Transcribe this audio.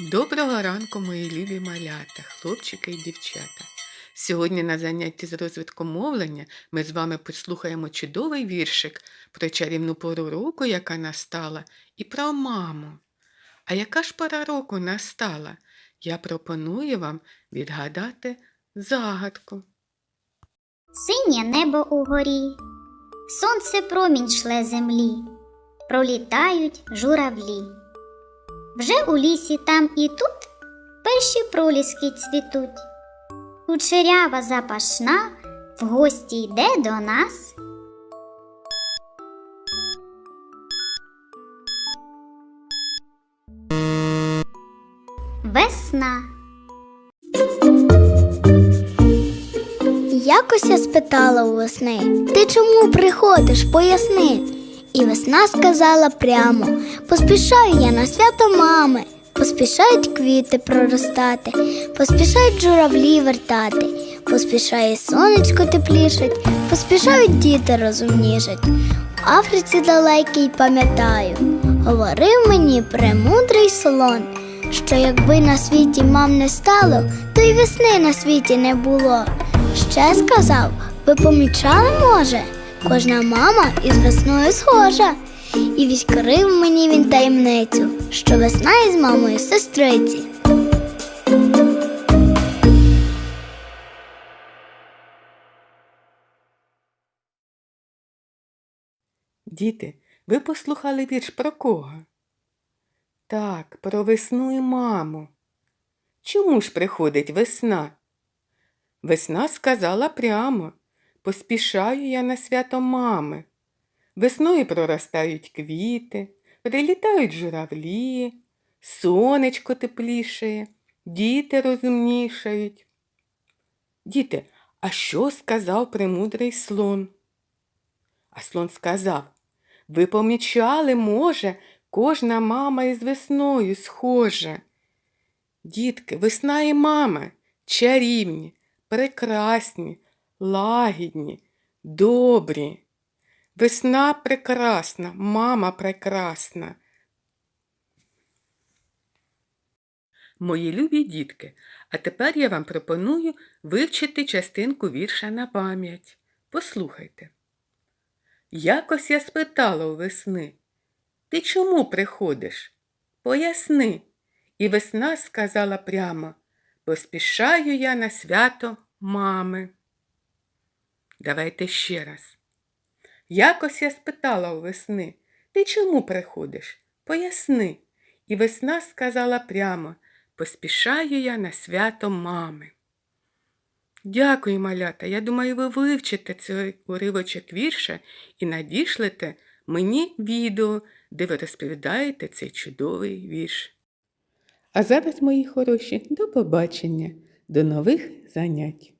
Доброго ранку, мої любі малята, хлопчики і дівчата. Сьогодні на занятті з розвитку мовлення ми з вами послухаємо чудовий віршик про чарівну пору року, яка настала, і про маму. А яка ж пора року настала? Я пропоную вам відгадати загадку. Синє небо угорі, сонце промінь шле землі, пролітають журавлі. Вже у лісі там і тут перші проліски цвітуть. Кучерява запашна в гості йде до нас. Весна. Якось я спитала у весни, ти чому приходиш, поясни. І весна сказала прямо: поспішаю я на свято мами, поспішають квіти проростати, поспішають журавлі вертати, поспішає сонечко теплішать, поспішають діти розумнішать. В Африці далекій пам'ятаю, говорив мені премудрий солон, що якби на світі мам не стало, то й весни на світі не було. Ще сказав, ви помічали, може, кожна мама із весною схожа. І відкрив мені він таємницю, що весна із мамою сестриці. Діти, ви послухали вірш про кого? Так, про весну і маму. Чому ж приходить весна? Весна сказала прямо, поспішаю я на свято мами. Весною проростають квіти, прилітають журавлі, сонечко теплішає, діти розумнішають. Діти, а що сказав премудрий слон? А слон сказав Ви помічали, може, кожна мама із весною схожа. Дітки, весна і мама чарівні, прекрасні, лагідні, добрі. Весна прекрасна, мама прекрасна. Мої любі дітки, а тепер я вам пропоную вивчити частинку вірша на пам'ять. Послухайте. Якось я спитала у весни, ти чому приходиш? Поясни. І весна сказала прямо, поспішаю я на свято мами. Давайте ще раз. Якось я спитала у весни, ти чому приходиш? Поясни. І весна сказала прямо, поспішаю я на свято мами. Дякую, малята. Я думаю, ви вивчите цей уривочок вірша і надішлете мені відео, де ви розповідаєте цей чудовий вірш. А зараз, мої хороші, до побачення, до нових занять.